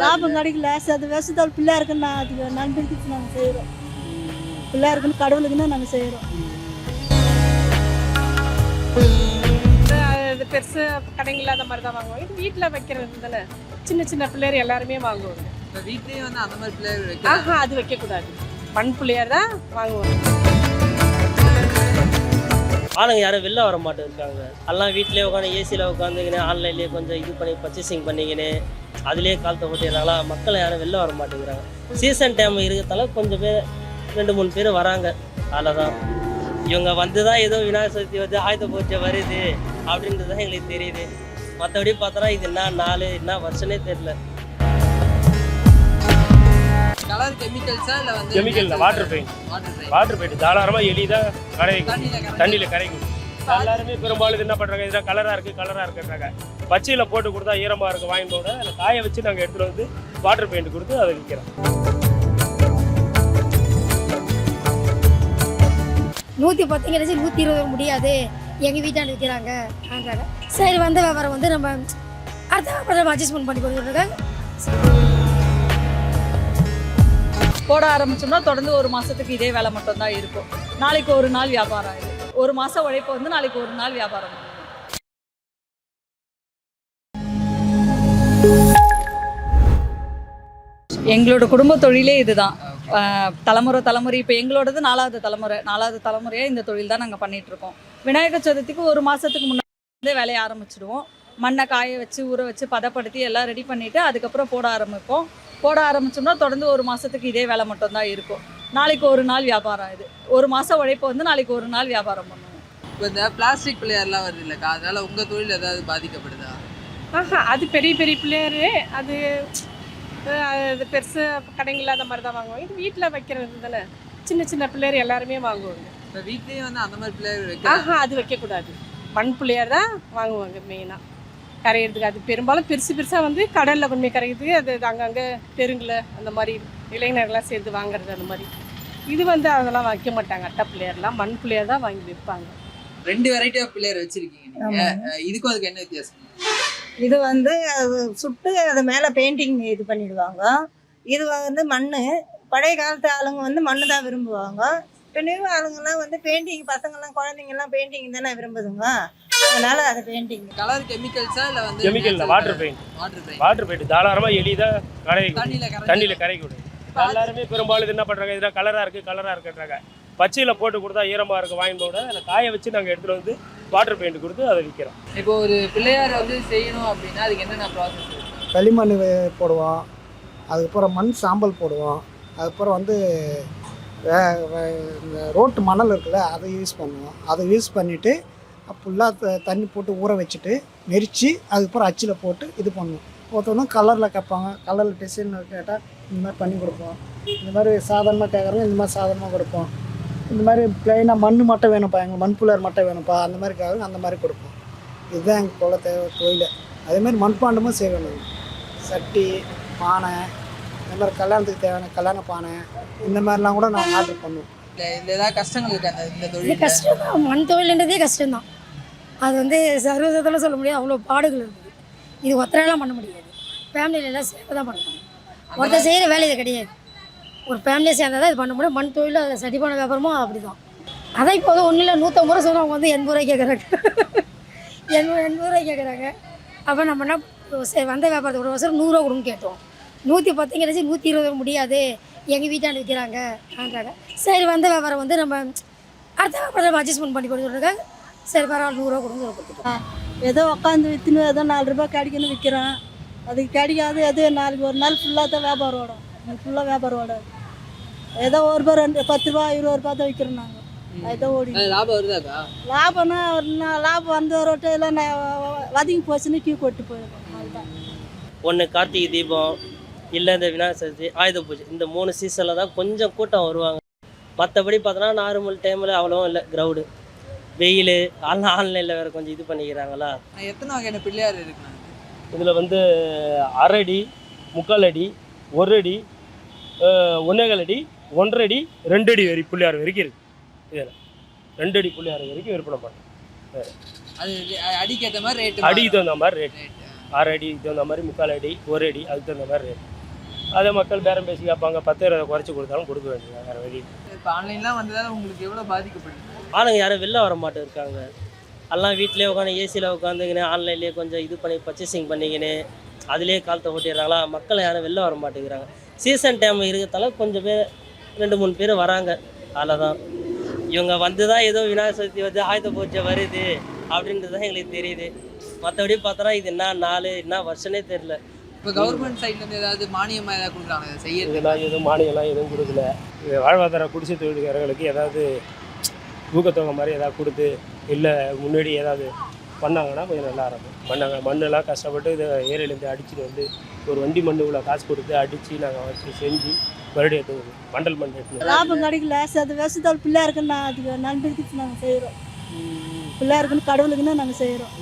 லாபம் கிடைக்கல. அது விஷத்தால் பிள்ளையாருக்குன்னு நான் அதுக்கு நன்றிக்கு நாங்கள் செய்கிறோம் பிள்ளையாருக்குன்னு கடவுளுக்குன்னு நாங்கள் செய்கிறோம் இது பெருசு கடைகள் அந்த மாதிரி தான் வாங்குவோம். இது வீட்டில் வைக்கிறது தானே? சின்ன சின்ன பிள்ளையர் எல்லாருமே வாங்குவாங்க. வீட்லயே வந்து அந்த மாதிரி வைக்கலாம் ஆஹா அது வைக்கக்கூடாது. மண் பிள்ளையார் தான் வாங்குவோம் ஆளுங்க யாரும் வெளில வர மாட்டேங்கிறாங்க எல்லாம் வீட்டிலே உட்காந்து ஏசியில் உட்காந்துக்கின்னு ஆன்லைன்லேயே கொஞ்சம் இது பண்ணி பர்ச்சேசிங் பண்ணிக்கின்னு அதுலேயே காலத்தை ஓட்டிடுறாங்களா மக்கள் யாரும் வெளில வர மாட்டேங்கிறாங்க. சீசன் டைம் இருக்கிறதால கொஞ்சம் பேர் ரெண்டு மூணு பேர் வராங்க. அவ்வளோதான் இவங்க வந்து தான் ஏதோ விநாயகர் சதுர்த்தி வந்து ஆயுத பூஜை வருது அப்படின்றது தான் எங்களுக்கு தெரியுது. மற்றபடி பார்த்தோன்னா இது என்ன நாலு என்ன வருஷனே தெரியல. கெமிக்கல்ஸா இல்ல வந்து கெமிக்கல் இல்லை water paint water paint water paint தாராளமாக எளிதாக கரைக்கும் தண்ணியில கலந்து தண்ணியில் கரைக்கும். எல்லாருமே பெரும்பாலும் என்ன பண்ணுறாங்க இதெல்லாம் கலராக இருக்குது கலராக இருக்குன்றாங்க. பச்சையில் போட்டு கொடுத்தா ஈரமாக இருக்கு வாங்கி போட. அதை காய வச்சு நாங்கள் எடுத்துகிட்டு வந்து வாட்டர் பெயிண்ட் கொடுத்து அதை விற்கிறோம் நூற்றி பத்து கிடைச்சி நூற்றி இருபது முடியாது. எங்கள் வீட்டாண்டு விற்கிறாங்க ஆன்றாங்க. சரி வந்த வியாபாரம் வந்து நம்ம அடுத்த வியாபாரம் அட்ஜஸ்ட்மெண்ட் பண்ணி கொடுத்துருக்காங்க போட ஆரம்பிச்சோம்னா தொடர்ந்து ஒரு மாசத்துக்கு இதே வேலை மட்டும் தான் இருக்கும். நாளைக்கு ஒரு நாள் வியாபாரம் இது ஒரு மாசம் உழைப்பு வந்து நாளைக்கு ஒரு நாள் வியாபாரம். எங்களோட குடும்ப தொழிலே இதுதான். தலைமுறை தலைமுறை. இப்போ எங்களோடது நாலாவது தலைமுறை. நாலாவது தலைமுறையாக இந்த தொழில் தான் நாங்கள் பண்ணிட்டு இருக்கோம் விநாயகர் சதுர்த்திக்கு ஒரு மாசத்துக்கு முன்னாடி வேலையை ஆரம்பிச்சிடுவோம். மண்ணை காய வச்சு ஊற வச்சு பதப்படுத்தி எல்லாம் ரெடி பண்ணிட்டு அதுக்கப்புறம் போட ஆரம்பிப்போம். போட ஆரம்பிச்சோம்னா தொடர்ந்து ஒரு மாசத்துக்கு இதே வேலை மட்டும் தான் இருக்கும். நாளைக்கு ஒரு நாள் வியாபாரம் இது. ஒரு மாசம் உழைப்பு வந்து நாளைக்கு ஒரு நாள் வியாபாரம் பண்ணுவோம். இப்போ இந்த பிளாஸ்டிக் பிள்ளையார்லாம் வருது இல்லக்கா? அதனால உங்க தொழில் ஏதாவது பாதிக்கப்படுதா? ஆஹா அது பெரிய பெரிய பிள்ளையார். அது அது பெருசு கடைகள் அந்த மாதிரி தான் வாங்குவோம் இது வீட்டில் வைக்கிறது தானே. சின்ன சின்ன பிள்ளையர் எல்லாருமே வாங்குவாங்க. இப்போ வீட்லயே வந்து அந்த மாதிரி வைக்கலாம் ஆஹா அது வைக்கக்கூடாது. மண் பிள்ளையார் தான் வாங்குவாங்க மெயினாக கரையிறதுக்கு அது பெரும்பாலும் பெருசு பெருசாக வந்து கடலில் கொண்டு போய் கரைக்கிறதுக்கு அது அங்கங்கே தெருங்கில் அந்த மாதிரி இளைஞர்கள்லாம் சேர்ந்து வாங்குறது அந்த மாதிரி. இது வந்து அதெல்லாம் வைக்க மாட்டாங்க அட்டை பிள்ளையார்லாம். மண் பிள்ளையார் தான் வாங்கி விற்பாங்க. ரெண்டு வெரைட்டி ஆஃப் பிள்ளையர் வச்சிருக்கீங்க இதுக்கும் அதுக்கு என்ன வித்தியாசம்? இது வந்து அது சுட்டு அது மேலே பெயிண்டிங் இது பண்ணிடுவாங்க. இது வந்து மண் பழைய காலத்து ஆளுங்க வந்து மண்ணு தான் விரும்புவாங்க. இப்போ நியூ ஆளுங்கெல்லாம் வந்து பெயிண்டிங் பசங்கள்லாம் குழந்தைங்கலாம் பெயிண்டிங் தானே விரும்புதுங்க? அதனால அது பெயிண்டிங் கலர் கெமிக்கல்ஸா இல்ல வந்து கெமிக்கல் இல்லை water paint water paint water paint தாராளமாக எளிதாக கரைக்கும் தண்ணியில கரைக்கும் எல்லாருமே பெரும்பாலும் என்ன பண்ணுறாங்க இதெல்லாம் கலராக இருக்குது கலராக இருக்குன்றாங்க. பச்சையில் போட்டு கொடுத்தா ஈரமாக இருக்கு வாங்கி போட. அதை காய வச்சு நாங்கள் எடுத்துகிட்டு வந்து வாட்டர் பெயிண்ட் கொடுத்து அதை விற்கிறோம் இப்போ ஒரு பிள்ளையார் வந்து செய்யணும் அப்படின்னா அதுக்கு என்னென்ன ப்ராசஸ் களிமண் வே- போடுவோம். அதுக்கப்புறம் மண் சாம்பல் போடுவோம். அதுக்கப்புறம் வந்து ரோட்டு மணல் இருக்குல்ல அதை யூஸ் பண்ணுவோம். அதை யூஸ் பண்ணிவிட்டு ஃபுல்லாக தண்ணி போட்டு ஊற வச்சுட்டு நெரிச்சு அதுக்கப்புறம் அச்சில் போட்டு இது பண்ணுவோம். ஒருத்தவங்க கலரில் கேட்பாங்க. கலரில் டிசைன் கேட்டால் இந்த மாதிரி பண்ணி கொடுப்போம். இந்த மாதிரி சாதாரணமாக கேட்குறவங்க இந்த மாதிரி சாதாரணமாக கொடுப்போம். இந்த மாதிரி பிளெயினாக மண் மட்டும் வேணும்ப்பா எங்களுக்கு மண் புள்ளர் மட்டும் வேணும்ப்பா அந்த மாதிரி கேட்குறவங்க அந்த மாதிரி கொடுப்போம். இதுதான் எங்கள் குல தேவை தொழில். அதேமாதிரி மண்பாண்டமும் செய்வேன் சட்டி பானை இந்த மாதிரி கல்யாணத்துக்கு தேவையான கல்யாண பானை இந்த மாதிரிலாம் கூட நான் ஆர்டர் பண்ணுவோம் இல்ல இதுல ஏதாவது கஷ்டங்கள் இருக்கு அந்த இந்த இது தொழில் கஷ்டம் தான் மண் தொழில்ன்றதே கஷ்டம்தான். அது வந்து சர்வதத்தில் சொல்ல முடியாது அவ்வளோ பாடுகள் இருக்குது. இது ஒத்தரையெல்லாம் பண்ண முடியாது. ஃபேமிலியில எல்லாம் சேர்ந்து தான் பண்ணணும். ஒருத்தர் செய்கிற வேலை இது கிடையாது. ஒரு ஃபேமிலியை சேர்ந்தால் தான் இது பண்ண முடியும். மண் தொழில் அதை சரி பண்ண வியாபாரமும் அப்படி தான் அதான் இப்போ வந்து ஒன்றும் இல்லை நூற்றம்பது ரூபா சொன்னவங்க வந்து எண்பது ரூபாய் கேட்குறாங்க எண்பது எண்பது ரூபாய் கேட்குறாங்க அப்போ நம்ம என்ன சரி வந்த வியாபாரத்தை ஒரு வருஷம் நூறுரூவா கொடுன்னு கேட்டோம். நூற்றி பத்து கிடைச்சி நூற்றி இருபது முடியாது. எங்கள் வீட்டாண்டு விற்கிறாங்க ஆன்றாங்க சரி வந்த வியாபாரம் வந்து நம்ம அடுத்த வியாபாரம் அட்ஜஸ்ட்மெண்ட் பண்ணி கொடுத்துருக்காங்க சரி பரவாயில்ல நூறுரூவா கொடுங்க கொடுத்துட்டோம் ஏதோ உட்காந்து விற்றுன்னு ஏதோ நாலு ரூபாய் கிடைக்குன்னு விற்கிறேன் அதுக்கு கிடைக்காது எது நாளைக்கு ஒரு நாள் ஃபுல்லாக தான் வியாபாரம் ஓடும். ஃபுல்லாக வியாபாரம் ஓடாது. ஏதோ ஒரு ரூபாய் ரெண்டு பத்து ரூபா இருபது ரூபா தான் விற்கிறோம் நாங்கள் அதுதான் ஓடி லாபம் வருதாக்கா லாபம்னா லாபம் வந்து ஒரு இல்லை வதங்கி போச்சுன்னு கீ கொட்டு போயிடும். அதுதான் ஒன்று கார்த்திகை தீபம் இல்லை இந்த விநாயகர் சதுர்த்தி ஆயுத பூஜை இந்த மூணு சீசனில் தான் கொஞ்சம் கூட்டம் வருவாங்க. மற்றபடி பார்த்தோன்னா நார்மல் டைமில் அவ்வளோவும் இல்லை க்ரௌடு வெயில் எல்லாம் ஆன்லைனில் வேறு கொஞ்சம் இது பண்ணிக்கிறாங்களா? எத்தனை வகையான பிள்ளையார் இருக்கு இதில் வந்து அரடி முக்கால் அடி ஒரு அடி ஒன்னேகால் அடி ஒன்றரை அடி ரெண்டு அடி வரி புள்ளியார் வரைக்கும் இருக்குது இதில். ரெண்டு அடி புள்ளியார் வரைக்கும் விற்பனை பண்ணுறோம் அது அடிக்கேற்ற மாதிரி ரேட்டு அடிக்கு தகுந்த மாதிரி ரேட் ரேட் ஆறு அடிக்கு தகுந்த மாதிரி முக்கால் அடி ஒரு அடி அதுக்கு தகுந்த மாதிரி ரேட் அதை மக்கள் பேரம் பேசி கேட்பாங்க. பத்து இருபதை குறைச்சி கொடுத்தாலும் கொடுக்க வேண்டியது வேறு வழி இப்போ ஆன்லைன்லாம் வந்ததால உங்களுக்கு எவ்வளோ பாதிக்கப்படுது? ஆளுங்க யாரும் வெளில வர மாட்டே இருக்காங்க. எல்லாம் வீட்டிலே உட்காந்து ஏசியில் உட்காந்துக்கின்னு ஆன்லைன்லேயே கொஞ்சம் இது பண்ணி பர்ச்சேசிங் பண்ணிக்கின்னு அதிலே காலத்தை ஓட்டிடுறாங்களா மக்கள் யாரும் வெளில வர மாட்டேங்கிறாங்க. சீசன் டைம் இருக்கிறதால கொஞ்சம் பேர் ரெண்டு மூணு பேர் வராங்க. அவ்வளோதான் இவங்க வந்து தான் ஏதோ விநாயகர் சதுர்த்தி வந்து ஆயுத பூஜை வருது அப்படின்றது தான் எங்களுக்கு தெரியுது. மற்றபடி பார்த்தோன்னா இது என்ன நாள் என்ன வருஷனே தெரில இப்போ கவர்மெண்ட் சைட்லேருந்து ஏதாவது மானியமாக ஏதாவது கொடுக்குறாங்க இதை செய்யறது இதெல்லாம் எதுவும் மானியம்லாம் எதுவும் கொடுக்கல. இது வாழ்வாதார குடிசை தொழில்காரங்களுக்கு ஏதாவது ஊக்கத்தொகை மாதிரி ஏதாவது கொடுத்து இல்லை முன்னாடி ஏதாவது பண்ணாங்கன்னா கொஞ்சம் நல்லா இருக்கும். மண்ணாங்க மண்ணெல்லாம் கஷ்டப்பட்டு இதை ஏரியிலேருந்து அடிச்சுட்டு வந்து ஒரு வண்டி மண்ணு இவ்வளோ காசு கொடுத்து அடித்து நாங்கள் வச்சு செஞ்சு மறுபடியும் எடுத்து மண்டல் மண் எடுத்து லாபம் கிடைக்கல. அது விவசாயத்தால் பிள்ளையாருக்குன்னு நான் அதுக்கு நன்றிக்கு நாங்கள் செய்கிறோம் பிள்ளையாருக்குன்னு கடவுளுக்குன்னு நாங்கள் செய்கிறோம்